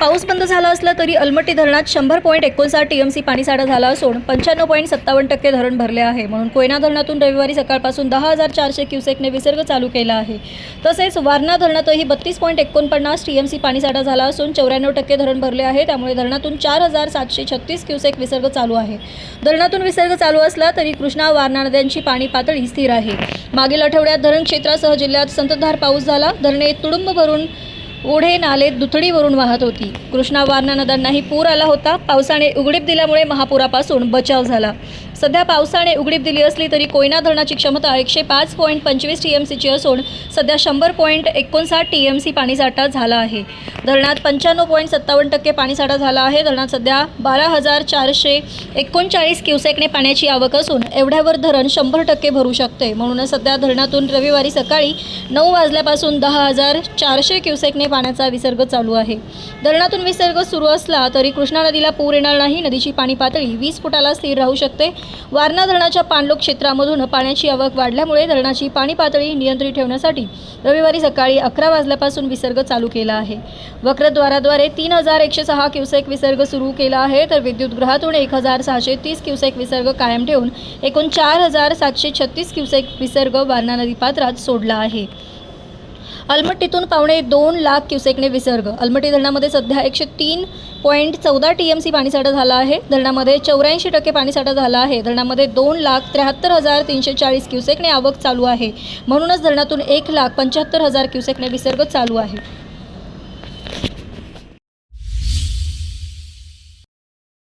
पाऊस बंद झाला असला तरी अलमट्टी धरणात शंभर पॉईंट एकोणसाठ टी एम सी पाणीसाठा झाला असून पंच्याण्णव पॉईंट सत्तावन्न टक्के धरण भरले आहे. म्हणून कोयना धरणातून रविवारी सकाळपासून दहा हजार चारशे क्युसेकने विसर्ग चालू केला आहे. तसेच वारणा धरणातही बत्तीस पॉईंट एकोणपन्नास टी एम सी पाणीसाठा झाला असून चौऱ्याण्णव टक्के धरण भरले आहे. त्यामुळे धरणातून चार हजार सातशे छत्तीस क्युसेक विसर्ग चालू आहे. धरणातून विसर्ग चालू असला तरी कृष्णा वारणा नद्यांची पाणी पातळी स्थिर आहे. मागील आठवड्यात धरण क्षेत्रासह जिल्ह्यात संततधार पाऊस झाला. धरणे तुडुंब भरून ओढे नाले दुथडीवरून वाहत होती. कृष्णा वारणा नद्यांनाही पूर आला होता. पावसाने उघडीप दिल्यामुळे महापुरापासून बचाव झाला. सध्या पावसाने उघडीप दिली असली तरी कोयना धरणाची क्षमता एकशे पाच पॉईंट पंचवीस टी एम सीची असून सध्या शंभर पॉईंट एकोणसाठ टी एम सी पाणीसाठा झाला आहे. धरणात पंच्याण्णव पॉईंट सत्तावन्न टक्के पाणीसाठा झाला आहे. धरणात सध्या बारा हजार चारशे एकोणचाळीस क्युसेकने पाण्याची आवक असून एवढ्यावर धरण शंभर टक्के भरू शकते. म्हणूनच सध्या धरणातून रविवारी सकाळी नऊ वाजल्यापासून दहा हजार चारशे क्युसेकने पाण्याचा विसर्ग चालू आहे. धरणातून विसर्ग सुरू असला तरी कृष्णा नदीला पूर येणार नाही. नदीची पाणी पातळी वीस फुटाला स्थिर राहू शकते. वारणा धरणाच्या पाणलोक क्षेत्रामधून पाण्याची आवक वाढल्यामुळे धरणाची पाणी पातळी नियंत्रित ठेवण्यासाठी रविवारी सकाळी अकरा वाजल्यापासून विसर्ग चालू केला आहे. वक्रद्वाराद्वारे तीन हजार एकशे सहा क्युसेक विसर्ग सुरू केला आहे. तर विद्युतगृहातून एक हजार सहाशे तीस क्युसेक विसर्ग कायम ठेवून एकूण चार हजार सातशे छत्तीस क्युसेक विसर्ग वारणा नदी पात्रात सोडला आहे. अलमट्टीतून पावणे दोन लाख क्युसेकने विसर्ग. अलमट्टी धरणामध्ये सध्या एकशे तीन पॉईंट चौदा टी एम सी पाणीसाठा झाला आहे. धरणामध्ये चौऱ्याऐंशी टक्के पाणीसाठा झाला आहे. धरणामध्ये दोन लाख त्र्याहत्तर हजार तीनशे चाळीस क्युसेकने आवक चालू आहे. म्हणूनच धरणातून एक लाख पंच्याहत्तर हजार क्युसेकने विसर्ग चालू आहे.